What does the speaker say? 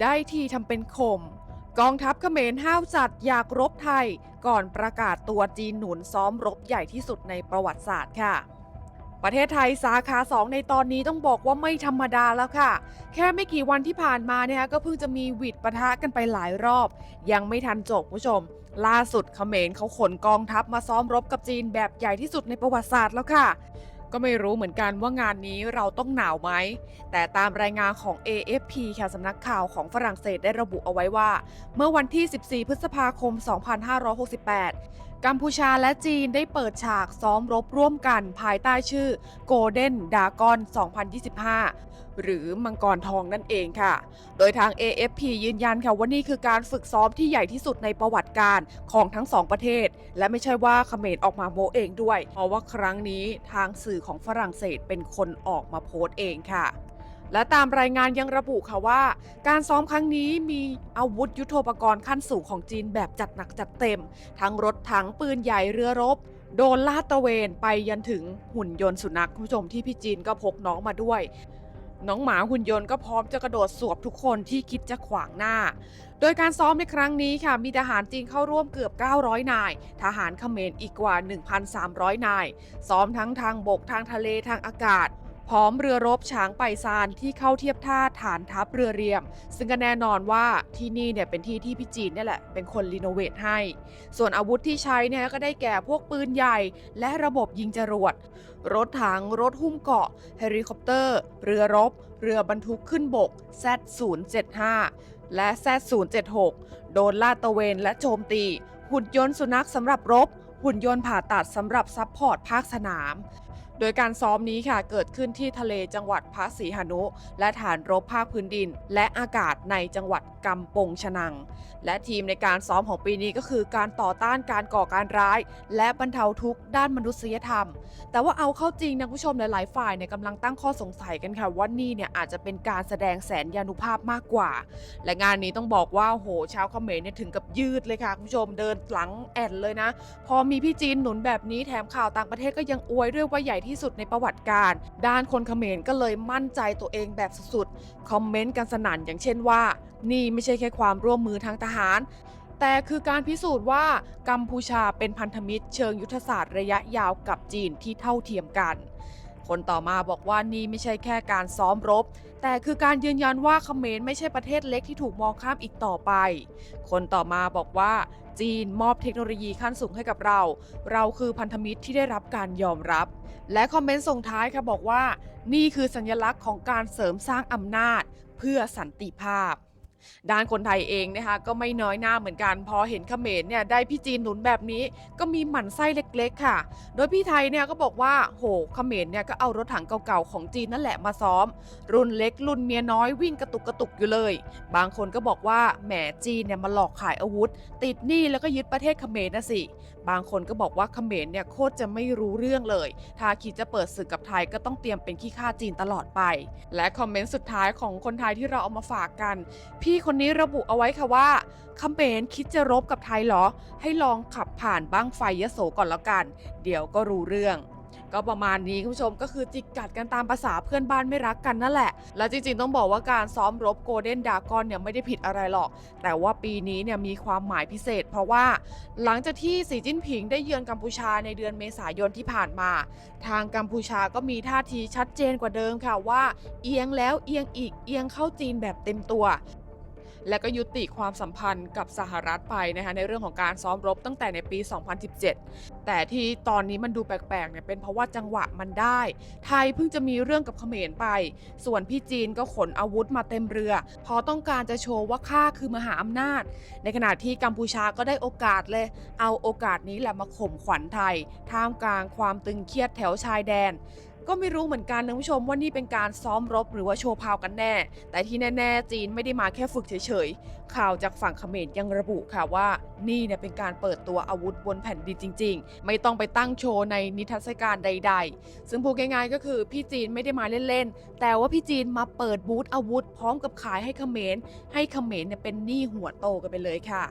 ได้ทีทำเป็นข่มกองทัพเขมรห้าวจัดอยากรบไทย ก่อนประกาศตัวจีนหนุนซ้อมรบใหญ่ที่สุดในประวัติศาสตร์ค่ะ ประเทศไทยสาขา 2 ในตอนนี้ต้องบอกว่าไม่ธรรมดาแล้วค่ะ แค่ไม่กี่วันที่ผ่านมาเนี่ยก็เพิ่งจะมีวิดปะทะกันไปหลายรอบ ยังไม่ทันจบผู้ชม ล่าสุดเขมรเขาขนกองทัพมาซ้อมรบกับจีนแบบใหญ่ที่สุดในประวัติศาสตร์แล้วค่ะ ก็ไม่รู้เหมือนกันว่างานนี้เราต้องหนาวไหม แต่ตามรายงานของ AFP ค่ะสำนักข่าวของฝรั่งเศสได้ระบุเอาไว้ว่า เมื่อวันที่ 14 พฤษภาคม 2568 กัมพูชาและจีนได้เปิดฉากซ้อมรบร่วมกันภายใต้ชื่อ Golden Dragon 2025 หรือมังกรทองนั่นเองค่ะ โดยทาง AFP ยืนยันค่ะว่านี่คือการฝึกซ้อมที่ใหญ่ที่สุดในประวัติการของทั้งสองประเทศ และไม่ใช่ว่าเขมรออกมาโมเองด้วย เพราะว่าครั้งนี้ทางสื่อของฝรั่งเศสเป็นคนออกมาโพสต์เองค่ะ และตามรายงานยังระบุค่ะว่า การซ้อมครั้งนี้มีอาวุธยุโทโธปกรณ์ขั้นสูงของจีนแบบจัดหนักจัดเต็ม ทั้งรถถังปืนใหญ่เรือรบ โดนลาดตระเวนไปยันถึงหุ่นยนต์สุนัขคุณผู้ชมที่พี่จีนก็พกน้องมาด้วย น้องหมาหุ่นยนต์ก็พร้อมจะกระโดดสวบทุกคนที่คิดจะขวางหน้า โดยการซ้อมในครั้งนี้ค่ะมีทหารจีนเข้าร่วมเกือบ 900 นาย ทหารเขมรอีกกว่า 1,300 นาย ซ้อมทั้งทางบกทางทะเลทางอากาศ พร้อมเรือรบช้างไปซานที่เข้าเทียบท่าฐานทัพเรือเรียม ซึ่งก็แน่นอนว่าที่นี่เนี่ยเป็นที่ที่พี่จีนเนี่ยแหละเป็นคนรีโนเวทให้ ส่วนอาวุธที่ใช้เนี่ยก็ได้แก่พวกปืนใหญ่ และระบบยิงจรวด รถถังรถหุ้มเกราะเฮลิคอปเตอร์ เรือรบ เรือบรรทุกขึ้นบก Z075 และ Z076 โดนลาดตระเวนและโจมตี หุ่นยนต์สุนัขสำหรับรบ หุ่นยนต์ผ่าตัดสำหรับซัพพอร์ตภาคสนาม โดยการซ้อมนี้ค่ะเกิดขึ้นที่ทะเลจังหวัดพระศรีหนุ และฐานรบภาคพื้นดิน และอากาศในจังหวัดกำปงชนัง และทีมในการซ้อมของปีนี้ก็คือการต่อต้านการก่อการร้าย และบรรเทาทุกข์ด้านมนุษยธรรม แต่ว่าเอาเข้าจริงนะผู้ชมหลาย ๆ ฝ่ายเนี่ยกำลังตั้งข้อสงสัยกันค่ะว่านี่เนี่ยอาจจะเป็นการแสดงแสนยานุภาพมากกว่า และงานนี้ต้องบอกว่าโหชาวเขมรเนี่ยถึงกับยืดเลยค่ะคุณผู้ชมเดินหลังแอนเลยนะ พอมีพี่จีนหนุนแบบนี้แถมข่าวต่างประเทศก็ยังอวยด้วยว่าใหญ่ที่สุดในประวัติการ ด้านคนเขมรก็เลยมั่นใจตัวเองแบบสุดๆ คอมเมนต์กันสนั่นอย่างเช่นว่า นี่ไม่ใช่แค่ความร่วมมือทางทหาร แต่คือการพิสูจน์ว่ากัมพูชาเป็นพันธมิตรเชิงยุทธศาสตร์ระยะยาวกับจีนที่เท่าเทียมกัน คนต่อมาบอกว่านี่ไม่ใช่แค่การซ้อมรบ แต่คือการยืนยันว่าเขมรไม่ใช่ประเทศเล็กที่ถูกมองข้ามอีกต่อไป คนต่อมาบอกว่าจีนมอบเทคโนโลยีขั้นสูงให้กับเรา เราคือพันธมิตรที่ได้รับการยอมรับ และคอมเมนต์ส่งท้ายค่ะบอกว่า นี่คือสัญลักษณ์ของการเสริมสร้างอำนาจ เพื่อสันติภาพ ด้านคนไทยเองนะคะก็ไม่น้อยหน้าเหมือนกัน พอเห็นเขมรเนี่ยได้พี่จีนหนุนแบบนี้ก็มีหมั่นไส้เล็กๆ ค่ะ โดยพี่ไทยเนี่ยก็บอกว่าโหเขมรเนี่ยก็เอารถถังเก่าๆของจีนนั่นแหละมาซ้อม รุ่นเล็กรุ่นเมียน้อยวิ่งกระตุกกระตุกอยู่เลย บางคนก็บอกว่าแหมจีนเนี่ยมาหลอกขายอาวุธ ติดหนี้แล้วก็ยึดประเทศเขมรนะสิ บางคนก็บอกว่าเขมรเนี่ยโคตรจะไม่รู้เรื่องเลย ถ้าคิดจะเปิดศึกกับไทยก็ต้องเตรียมเป็นขี้ข้าจีนตลอดไป และคอมเมนต์สุดท้ายของคนไทยที่เราเอามาฝากกันพี่ที่คนนี้ระบุเอาไว้ค่ะว่าเขมรคิดจะรบกับไทยเหรอ ให้ลองขับผ่านบ้างไฟยโสก่อนแล้วกัน เดี๋ยวก็รู้เรื่อง ก็ประมาณนี้คุณผู้ชมก็คือจิกกัดกันตามภาษาเพื่อนบ้านไม่รักกันนั่นแหละ แล้วจริงๆต้องบอกว่าการซ้อมรบโกลเด้นดากอนเนี่ยไม่ได้ผิดอะไรหรอก แต่ว่าปีนี้เนี่ยมีความหมายพิเศษ เพราะว่าหลังจากที่สีจิ้นผิงได้เยือนกัมพูชาในเดือนเมษายนที่ผ่านมา ทางกัมพูชาก็มีท่าทีชัดเจนกว่าเดิมค่ะว่า เอียงแล้วเอียงอีกเอียงเข้าจีนแบบเต็มตัว และก็ยุติความสัมพันธ์กับสหรัฐไปนะคะในเรื่องของการซ้อมรบตั้งแต่ในปี 2017 แต่ที่ตอนนี้มันดูแปลกๆเนี่ยเป็นเพราะว่าจังหวะมันได้ ไทยเพิ่งจะมีเรื่องกับเขมรไป ส่วนพี่จีนก็ขนอาวุธมาเต็มเรือเพราะต้องการจะโชว์ว่าข้าคือมหาอำนาจ ในขณะที่กัมพูชาก็ได้โอกาสเลย เอาโอกาสนี้แหละมาข่มขวัญไทย ท่ามกลางความตึงเครียดแถวชายแดน ก็ไม่รู้เหมือนกันนะผู้ชมว่านี่เป็นการซ้อมรบหรือว่าโชว์พาวกันแน่ แต่ที่แน่ ๆ จีนไม่ได้มาแค่ฝึกเฉยๆ ข่าวจากฝั่งเขมรยังระบุค่ะว่า นี่เนี่ยเป็นการเปิดตัวอาวุธบนแผ่นดินจริง ๆ ไม่ต้องไปตั้งโชว์ในนิทรรศการใด ๆ ซึ่งพูดง่ายๆก็คือพี่จีนไม่ได้มาเล่นๆ แต่ว่าพี่จีนมาเปิดบูธอาวุธ พร้อมกับขายให้เขมรให้เขมรเนี่ยเป็นหนี้หัวโตกันไปเลยค่ะ